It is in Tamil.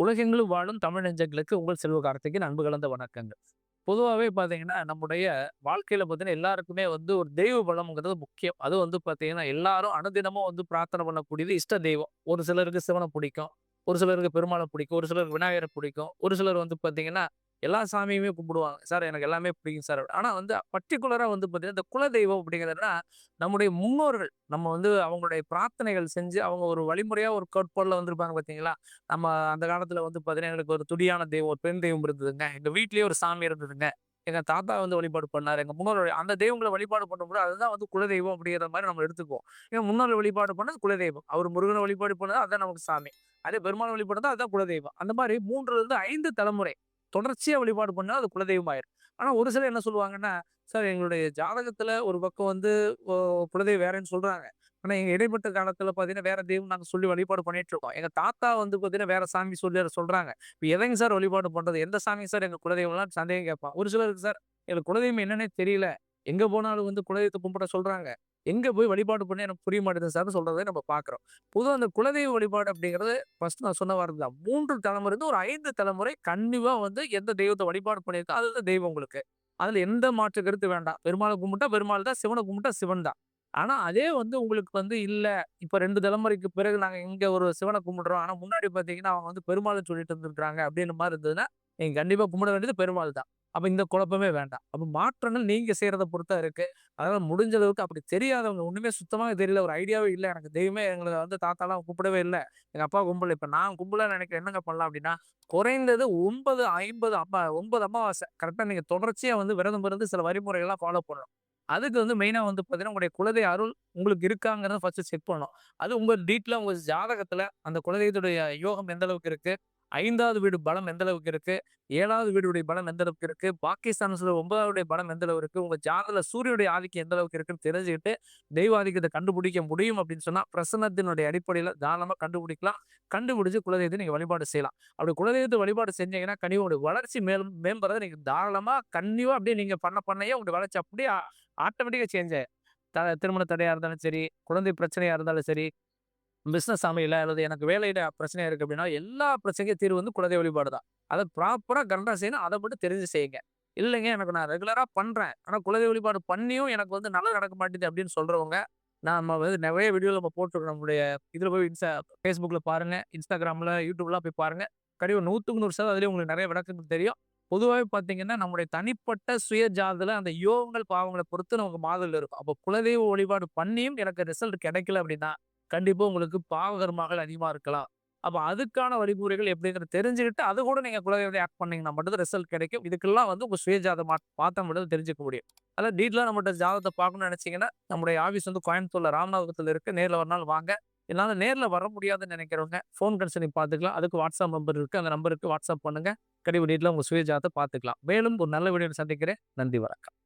உலகெங்கிலும் வாழும் தமிழ் நெஞ்சங்களுக்கு உங்கள் செல்வ கார்த்திகின் அன்பு கலந்த வணக்கங்கள். பொதுவாகவே பார்த்தீங்கன்னா நம்முடைய வாழ்க்கையில் பார்த்தீங்கன்னா எல்லாருக்குமே வந்து ஒரு தெய்வ பலம்ங்கிறது முக்கியம். அது வந்து பார்த்தீங்கன்னா எல்லாரும் அனுதினமும் வந்து பிரார்த்தனை பண்ணக்கூடியது இஷ்ட தெய்வம். ஒரு சிலருக்கு சிவனை பிடிக்கும் ஒரு சிலருக்கு பெருமாளை பிடிக்கும் ஒரு சிலருக்கு விநாயகரை பிடிக்கும் ஒரு சிலர் வந்து பார்த்தீங்கன்னா எல்லா சாமியுமே கும்பிடுவாங்க. சார் எனக்கு எல்லாமே பிடிக்கும் சார். ஆனால் வந்து பர்டிகுலராக வந்து பார்த்தீங்கன்னா இந்த குலதெய்வம் அப்படிங்கிறதுனா நம்முடைய முன்னோர்கள் நம்ம வந்து அவங்களுடைய பிரார்த்தனைகள் செஞ்சு அவங்க ஒரு வழிமுறையாக ஒரு கோட்பாடில் வந்திருப்பாங்க பார்த்தீங்களா நம்ம அந்த காலத்தில் வந்து பார்த்தீங்கன்னா எங்களுக்கு ஒரு துடியான தெய்வம் ஒரு பெண் தெய்வம் இருந்ததுங்க. எங்கள் வீட்லேயே ஒரு சாமி இருந்ததுங்க. எங்க தாத்தா வந்து வழிபாடு பண்ணாரு. எங்கள் முன்னோர் அந்த தெய்வங்களை வழிபாடு பண்ணும்போது அதுதான் வந்து குலதெய்வம் அப்படிங்கிற மாதிரி நம்ம எடுத்துக்குவோம். எங்கள் முன்னோர் வழிபாடு பண்ணது குலதெய்வம். அவர் முருகனை வழிபாடு பண்ணது அதுதான் நமக்கு சாமி. அதே பெருமாள் வழிபாடு தான் அதுதான் குலதெய்வம். அந்த மாதிரி மூன்றுலேருந்து ஐந்து தலைமுறை தொடர்ச்சியாக வழிபாடு பண்ணா அது குலதெய்வம் ஆயிரும் ஆனால் ஒரு சிலர் என்ன சொல்லுவாங்கன்னா சார் எங்களுடைய ஜாதகத்துல ஒரு பக்கம் வந்து குலதெய்வம் வேறேன்னு சொல்றாங்க. ஆனா எங்க இடைப்பட்ட காலத்துல பாத்தீங்கன்னா வேற தெய்வம் நாங்க சொல்லி வழிபாடு பண்ணிட்டு இருக்கோம். எங்க தாத்தா வந்து பாத்தீங்கன்னா வேற சாமி சொல்லி சொல்கிறாங்க சொல்றாங்க. எதைங்க சார் வழிபாடு பண்றது? எந்த சாமி சார் எங்கள் குலதெய்வம்லாம் சந்தேகம் கேட்பான்? ஒரு சிலருக்கு சார் எங்களுக்கு குலதெய்வம் என்னன்னே தெரியல. எங்க போனாலும் வந்து குலதெய்வத்தை கும்பிட சொல்றாங்க. எங்கே போய் வழிபாடு பண்ணி எனக்கு புரிய மாட்டேங்குது சார் சொல்றதை நம்ம பார்க்குறோம் பொதுவாக அந்த குலதெய்வ வழிபாடு அப்படிங்கிறது ஃபர்ஸ்ட் நான் சொன்ன வார்த்தை தான். மூன்று தலைமுறை ஒரு ஐந்து தலைமுறை கண்டிப்பாக வந்து எந்த தெய்வத்தை வழிபாடு பண்ணியிருக்கோ அதுதான் தெய்வம் உங்களுக்கு. அதில் எந்த மாற்று கருத்து வேண்டாம். பெருமாளை கும்பிட்டா பெருமாள் தான் சிவனை கும்பிட்டா சிவன் தான். ஆனால் அதே வந்து உங்களுக்கு வந்து இல்லை. இப்போ ரெண்டு தலைமுறைக்கு பிறகு நாங்கள் இங்கே ஒரு சிவனை கும்பிடுறோம். ஆனால் முன்னாடி பார்த்தீங்கன்னா அவங்க வந்து பெருமாளை சொல்லிட்டு இருந்திருக்காங்க அப்படின்ற மாதிரி இருந்ததுன்னா நீங்கள் கண்டிப்பாக கும்பிட வேண்டியது பெருமாள் தான். அப்போ இந்த குழப்பமே வேண்டாம். அப்போ மாற்றங்கள் நீங்கள் செய்கிறத பொறுத்தா இருக்குது அதனால் முடிஞ்ச அளவுக்கு அப்படி தெரியாதவங்க ஒன்றுமே சுத்தமாக தெரியல ஒரு ஐடியாவே இல்லை. எனக்கு தெய்வமே எங்களை வந்து தாத்தாலாம் கூப்பிடவே இல்லை. எங்கள் அப்பா கும்பல. இப்போ நான் கும்பல நினைக்கிறேன். என்னங்க பண்ணலாம் அப்படின்னா குறைந்தது ஒன்பது ஐம்பது அம்மா ஒன்பது அமாவாசை. கரெக்டாக நீங்கள் தொடர்ச்சியாக வந்து விரதம் இருந்து சில வழிமுறைகள்லாம் ஃபாலோ பண்ணணும். அதுக்கு வந்து மெயினாக வந்து பார்த்தீங்கன்னா உங்களுடைய குலதெய்வ அருள் உங்களுக்கு இருக்காங்கிறத ஃபர்ஸ்ட் செக் பண்ணணும். அது உங்கள் டீட்ல உங்கள் ஜாதகத்தில் அந்த குலதெய்வத்துடைய யோகம் எந்த அளவுக்கு இருக்குது ஐந்தாவது வீடு பலம் எந்த அளவுக்கு இருக்கு? ஏழாவது வீடுடைய பலம் எந்த அளவுக்கு இருக்கு? பாகிஸ்தானத்துல ஒன்பதாவுடைய பலம் எந்த அளவுக்கு இருக்கு? உங்க ஜாதகத்துல சூரியனுடைய ஆதிக்கம் எந்த அளவுக்கு இருக்குன்னு தெரிஞ்சுக்கிட்டு தெய்வ ஆதிக்கத்தை கண்டுபிடிக்க முடியும் அப்படின்னு சொன்னா பிரசன்னத்தினுடைய அடிப்படையில தாராளமா கண்டுபிடிக்கலாம். கண்டுபிடிச்சு குலதெய்வத்தை நீங்க வழிபாடு செய்யலாம். அப்படி குலதெய்வத்தை வழிபாடு செஞ்சீங்கன்னா கனிவோட வளர்ச்சி மேலும் மேம்படுறத நீங்க தாராளமா கன்னிவா அப்படியே நீங்க பண்ண பண்ணையே உங்களுடைய வளர்ச்சி அப்படியே ஆட்டோமேட்டிக்கா சேஞ்ச் த திருமண தடையாக இருந்தாலும் சரி குழந்தை பிரச்சனையாக இருந்தாலும் சரி பிஸ்னஸ் அமையல அல்லது எனக்கு வேலையிட பிரச்சனையாக இருக்குது அப்படின்னா எல்லா பிரச்சனைக்கும் தீர்வு வந்து குலதெய்வ வழிபாடு தான். அதை ப்ராப்பராக கரெக்டாக செய்யணும். அதை மட்டும் தெரிஞ்சு செய்யுங்க. இல்லைங்க எனக்கு நான் ரெகுலராக பண்ணுறேன் ஆனால் குலதெய்வ வழிபாடு பண்ணியும் எனக்கு வந்து நல்லா நடக்க மாட்டேங்குது அப்படின்னு சொல்றவங்க நம்ம வந்து நிறைய வீடியோவில் நம்ம போட்டிருக்கோம். நம்மளுடைய இதில் போய் இன்ஸ்டா ஃபேஸ்புக்கில் பாருங்கள் இன்ஸ்டாகிராமில் யூடியூப்லாம் போய் பாருங்கள் கடிவு நூற்றுக்கு நூறு சதவீதம் அதுலேயும் உங்களுக்கு நிறைய விளக்கங்கள் தெரியும். பொதுவாகவே பார்த்தீங்கன்னா நம்முடைய தனிப்பட்ட சுய ஜாதில் அந்த யோகங்கள் பாவங்களை பொறுத்து நமக்கு மாதல் இருக்கும். அப்போ குலதெய்வ வழிபாடு பண்ணியும் எனக்கு ரிசல்ட் கிடைக்கல அப்படின்னா கண்டிப்பாக உங்களுக்கு பாவகர்மாக்கள் அதிகமாக இருக்கலாம். அப்போ அதுக்கான வழிமுறைகள் எப்படிங்கிறத தெரிஞ்சுக்கிட்டு அது கூட நீங்கள் குலதெய்வத்தை ஆக்ட் பண்ணீங்கன்னா மட்டும் ரிசல்ட் கிடைக்கும். இதுக்கெல்லாம் வந்து உங்கள் சுயஜாத மா பார்த்தா மட்டும் தெரிஞ்சுக்க முடியும். அதாவது டீட்டெயிலாக நம்மகிட்ட ஜாதகத்தை பார்க்கணும்னு நினச்சிங்கன்னா நம்முடைய ஆஃபீஸ் வந்து கோயம்புத்தூர்ல ராமநாதபுரத்தில் இருக்கு. நேரில் ஒரு நாள் வாங்க. என்னால் நேரில் வர முடியாதுன்னு நினைக்கிறவங்க ஃபோன் கன்சல்டிங் பார்த்துக்கலாம். அதுக்கு வாட்ஸ்அப் நம்பர் இருக்குது அந்த நம்பருக்கு வாட்ஸ்அப் பண்ணுங்க. கடிவு டீட்டெயிலாக உங்கள் சுயஜாதத்தை பார்த்துக்கலாம். மேலும் ஒரு நல்ல வீடியோ சந்திக்கிறேன். நன்றி வணக்கம்.